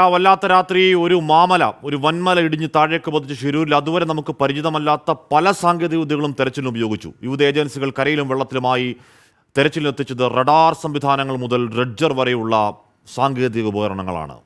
ആ വല്ലാത്ത രാത്രി ഒരു മാമല ഒരു വൻമല ഇടിഞ്ഞ് താഴേക്ക് പതിച്ച് ഷിരൂരിൽ അതുവരെ നമുക്ക് പരിചിതമല്ലാത്ത പല സാങ്കേതിക വിദ്യകളും തെരച്ചിലിന് ഉപയോഗിച്ചു. വിവിധ ഏജൻസികൾ കരയിലും വെള്ളത്തിലുമായി തെരച്ചിലെത്തിച്ചത് റഡാർ സംവിധാനങ്ങൾ മുതൽ റെഡ്ജർ വരെയുള്ള സാങ്കേതിക ഉപകരണങ്ങളാണ്.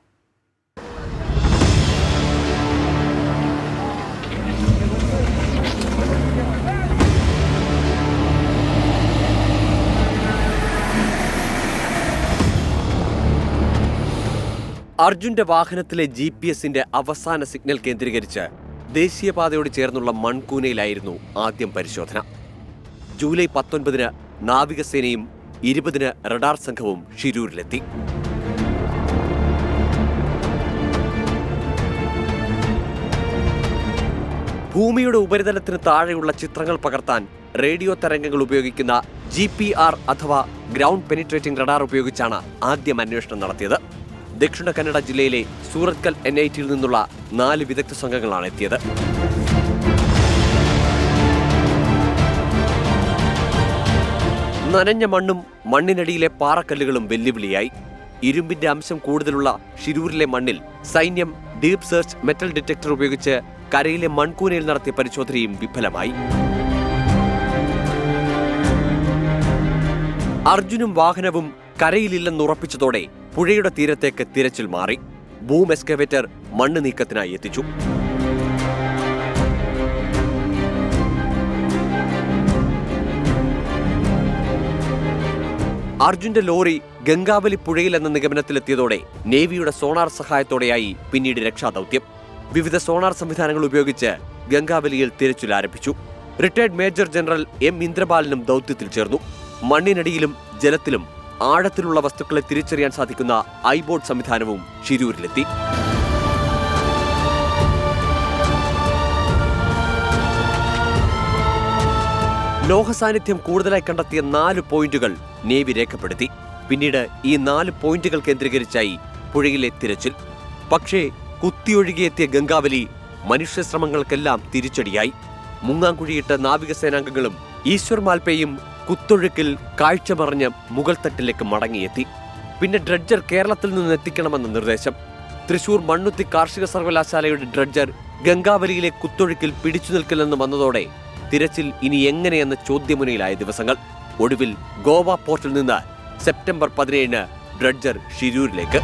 അർജുന്റെ വാഹനത്തിലെ ജി പി എസിന്റെ അവസാന സിഗ്നൽ കേന്ദ്രീകരിച്ച് ദേശീയപാതയോട് ചേർന്നുള്ള മൺകൂനയിലായിരുന്നു ആദ്യം പരിശോധന. ജൂലൈ പത്തൊൻപതിന് നാവികസേനയും ഇരുപതിന് റഡാർ സംഘവും ഷിരൂരിലെത്തി. ഭൂമിയുടെ ഉപരിതലത്തിന് താഴെയുള്ള ചിത്രങ്ങൾ പകർത്താൻ റേഡിയോ തരംഗങ്ങൾ ഉപയോഗിക്കുന്ന ജി പി ആർ അഥവാ ഗ്രൗണ്ട് പെനിട്രേറ്റിംഗ് റഡാർ ഉപയോഗിച്ചാണ് ആദ്യം അന്വേഷണം നടത്തിയത്. ദക്ഷിണ കന്നഡ ജില്ലയിലെ സൂറത്കൽ എൻ ഐ ടിയിൽ നിന്നുള്ള നാല് വിദഗ്ധ സംഘങ്ങളാണ് എത്തിയത്. നനഞ്ഞ മണ്ണും മണ്ണിനടിയിലെ പാറക്കല്ലുകളും വെല്ലുവിളിയായി. ഇരുമ്പിന്റെ അംശം കൂടുതലുള്ള ഷിരൂരിലെ മണ്ണിൽ സൈന്യം ഡീപ് സെർച്ച് മെറ്റൽ ഡിറ്റക്ടർ ഉപയോഗിച്ച് കരയിലെ മൺകൂനയിൽ നടത്തിയ പരിശോധനയും വിഫലമായി. അർജുനും വാഹനവും കരയിലില്ലെന്നുറപ്പിച്ചതോടെ പുഴയുടെ തീരത്തേക്ക് തിരച്ചിൽ മാറി. ബൂം എക്സ്കവേറ്റർ മണ്ണ് നീക്കത്തിനായി എത്തിച്ചു. അർജുന്റെ ലോറി ഗംഗാവലി പുഴയിൽ എന്ന നിഗമനത്തിലെത്തിയതോടെ നേവിയുടെ സോണാർ സഹായത്തോടെയായി പിന്നീട് രക്ഷാദൗത്യം. വിവിധ സോണാർ സംവിധാനങ്ങൾ ഉപയോഗിച്ച് ഗംഗാവലിയിൽ തിരച്ചിൽ ആരംഭിച്ചു. റിട്ടയർഡ് മേജർ ജനറൽ എം ഇന്ദ്രപാലിനും ദൗത്യത്തിൽ ചേർന്നു. മണ്ണിനടിയിലും ജലത്തിലും ആഴത്തിലുള്ള വസ്തുക്കളെ തിരിച്ചറിയാൻ സാധിക്കുന്ന ഐബോട്ട് സംവിധാനവും ഷിരൂരിലെത്തി ലോഹ സാന്നിധ്യം കൂടുതലായി കണ്ടെത്തിയ നാല് പോയിന്റുകൾ നേവി രേഖപ്പെടുത്തി. പിന്നീട് ഈ നാല് പോയിന്റുകൾ കേന്ദ്രീകരിച്ചായി പുഴയിലെ തിരച്ചിൽ. പക്ഷേ കുത്തിയൊഴുകിയെത്തിയ ഗംഗാവലി മനുഷ്യശ്രമങ്ങൾക്കെല്ലാം തിരിച്ചടിയായി. മുങ്ങാങ്കുഴിയിട്ട നാവികസേനാംഗങ്ങളും ഈശ്വർ മാൽപ്പയും കുത്തൊഴുക്കിൽ കാഴ്ച പറഞ്ഞ് മുഗൾ തട്ടിലേക്ക് മടങ്ങിയെത്തി. പിന്നെ ഡ്രഡ്ജർ കേരളത്തിൽ നിന്ന് എത്തിക്കണമെന്ന നിർദ്ദേശം. തൃശൂർ മണ്ണുത്തി കാർഷിക സർവകലാശാലയുടെ ഡ്രഡ്ജർ ഗംഗാവലിയിലെ കുത്തൊഴുക്കിൽ പിടിച്ചു നിൽക്കില്ലെന്ന് വന്നതോടെ തിരച്ചിൽ ഇനി എങ്ങനെയെന്ന ചോദ്യമുനയിലായ ദിവസങ്ങൾ. ഒടുവിൽ ഗോവ പോർട്ടിൽ നിന്ന് സെപ്റ്റംബർ പതിനേഴിന് ഡ്രഡ്ജർ ഷിരൂരിലേക്ക്.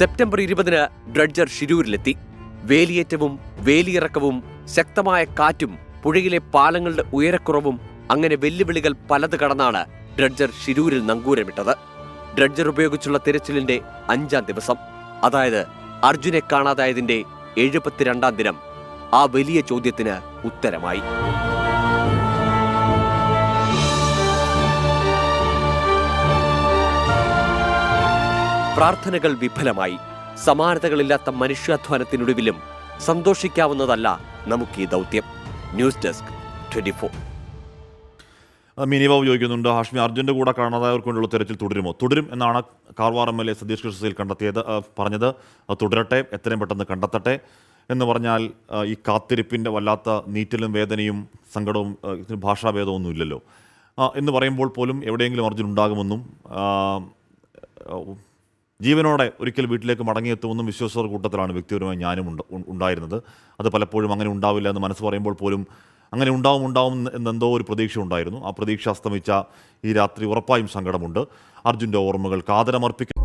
സെപ്റ്റംബർ ഇരുപതിന് ഡ്രഡ്ജർ ഷിരൂരിലെത്തി. വേലിയേറ്റവും വേലിയിറക്കവും ശക്തമായ കാറ്റും പുഴയിലെ പാലങ്ങളുടെ ഉയരക്കുറവും അങ്ങനെ വെല്ലുവിളികൾ പലത് കടന്നാണ് ഡ്രഡ്ജർ ഷിരൂരിൽ നങ്കൂരമിട്ടത്. ഡ്രഡ്ജർ ഉപയോഗിച്ചുള്ള തിരച്ചിലിന്റെ അഞ്ചാം ദിവസം. അതായത് അർജുനെ കാണാതായതിന്റെ എഴുപത്തിരണ്ടാം ദിനം ആ വലിയ ചോദ്യത്തിന് ഉത്തരമായി. പ്രാർത്ഥനകൾ വിഫലമായി. സമാനതകളില്ലാത്ത മനുഷ്യാധ്വാനത്തിനൊടുവിലും സന്തോഷിക്കാവുന്നതല്ല നമുക്ക് ഈ ദൗത്യം. News desk twenty four. Mini Babu ചോദിക്കുന്നുണ്ട് ഹാഷ്മി അർജുന്റെ കൂടെ കാണാതായവർക്കൊണ്ടുള്ള തെരച്ചിൽ തുടരുമോ? തുടരും എന്നാണ് Karwar M L A Satish കൃഷ്ണയിൽ കണ്ടെത്തിയത്. പറഞ്ഞത് തുടരട്ടെ എത്രയും പെട്ടെന്ന് കണ്ടെത്തട്ടെ എന്ന് പറഞ്ഞാൽ ഈ കാത്തിരിപ്പിന്റെ വല്ലാത്ത നീറ്റലും വേദനയും സങ്കടവും ഭാഷാഭേദമൊന്നും ഇല്ലല്ലോ. എന്ന് പറയുമ്പോൾ പോലും എവിടെയെങ്കിലും അർജുൻ ഉണ്ടാകുമെന്നും ജീവനോടെ ഒരിക്കൽ വീട്ടിലേക്ക് മടങ്ങിയെത്തുമെന്നും വിശ്വസർ കൂട്ടത്തിലാണ് വ്യക്തിപരമായി ഞാനും ഉണ്ട് ഉണ്ടായിരുന്നത്. അത് പലപ്പോഴും അങ്ങനെ ഉണ്ടാവില്ല എന്ന് മനസ്സ് പറയുമ്പോൾ പോലും അങ്ങനെ ഉണ്ടാവും ഉണ്ടാവും എന്നെന്തോ ഒരു പ്രതീക്ഷ ഉണ്ടായിരുന്നു. ആ പ്രതീക്ഷ അസ്തമിച്ച ഈ രാത്രി ഉറപ്പായും സങ്കടമുണ്ട്. അർജുന്റെ ഓർമ്മകൾ കാതരമർപ്പിക്കും